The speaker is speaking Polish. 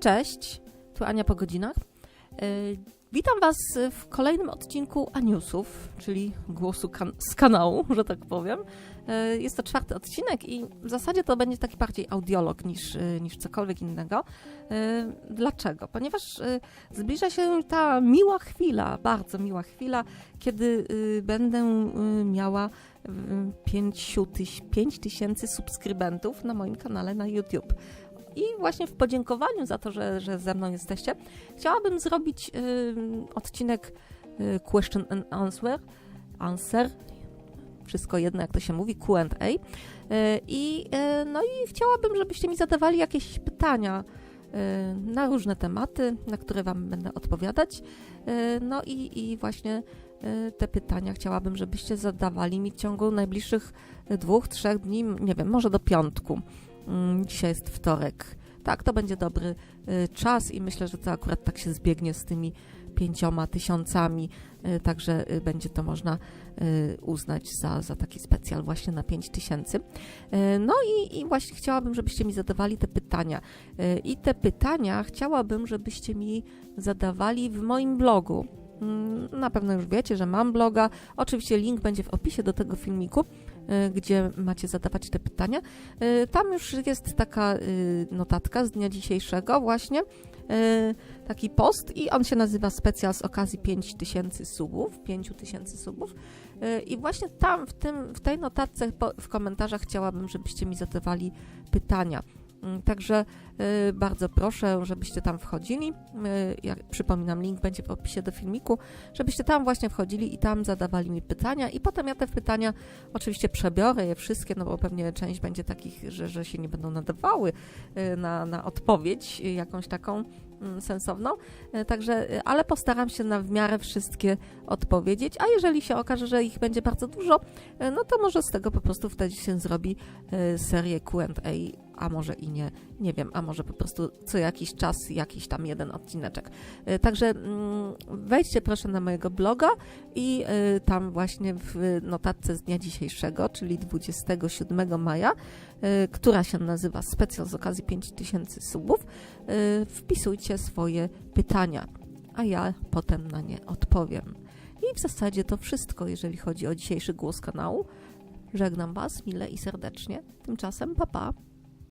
Cześć, tu Ania po godzinach. E, Witam Was w kolejnym odcinku Aniusów, czyli głosu kan- z kanału, że tak powiem. E, Jest to czwarty odcinek i w zasadzie to będzie taki bardziej audiolog niż, e, niż cokolwiek innego. Dlaczego? Ponieważ zbliża się ta miła chwila, bardzo miła chwila, kiedy będę miała 5 tysięcy subskrybentów na moim kanale na YouTube. I właśnie w podziękowaniu za to, że, że ze mną jesteście, chciałabym zrobić y, odcinek y, question and answer, answer, wszystko jedno jak to się mówi, Q&A. Y, I, y, no i chciałabym, żebyście mi zadawali jakieś pytania y, na różne tematy, na które Wam będę odpowiadać. Y, No i, i właśnie te pytania chciałabym, żebyście zadawali mi w ciągu najbliższych dwóch, trzech dni, nie wiem, może do piątku. Mm, Dzisiaj jest wtorek. Tak, to będzie dobry y, czas i myślę, że to akurat tak się zbiegnie z tymi pięcioma tysiącami, y, także y, będzie to można uznać za, za taki specjal właśnie na pięć tysięcy. No i, i właśnie chciałabym, żebyście mi zadawali te pytania. I te pytania chciałabym, żebyście mi zadawali w moim blogu. Mm, Na pewno już wiecie, że mam bloga. Oczywiście link będzie w opisie do tego filmiku, gdzie macie zadawać te pytania. Y, Tam już jest taka y, notatka z dnia dzisiejszego właśnie, y, taki post i on się nazywa specjal z okazji 5000 subów, 5000 subów. Y, I właśnie tam, w, tym, w tej notatce w komentarzach chciałabym, żebyście mi zadawali pytania. Mm, Także y, bardzo proszę, żebyście tam wchodzili. Y, jak przypominam, link będzie w opisie do filmiku, żebyście tam właśnie wchodzili i tam zadawali mi pytania. I potem ja te pytania oczywiście przebiorę je wszystkie, no bo pewnie część będzie takich, że, że się nie będą nadawały y, na, na odpowiedź jakąś taką mm, sensowną. Także, ale postaram się na w miarę wszystkie odpowiedzieć, a jeżeli się okaże, że ich będzie bardzo dużo, no to może z tego po prostu wtedy się zrobi serię Q&A, a może i nie, nie wiem, a może po prostu co jakiś czas jakiś tam jeden odcineczek. Y, Także mm, wejdźcie proszę na mojego bloga i y, tam właśnie w notatce z dnia dzisiejszego, czyli 27 maja, y, która się nazywa Specjal z okazji 5000 subów, wpisujcie swoje pytania, a ja potem na nie odpowiem. I w zasadzie to wszystko, jeżeli chodzi o dzisiejszy głos kanału. Żegnam Was mile i serdecznie. Tymczasem, pa pa.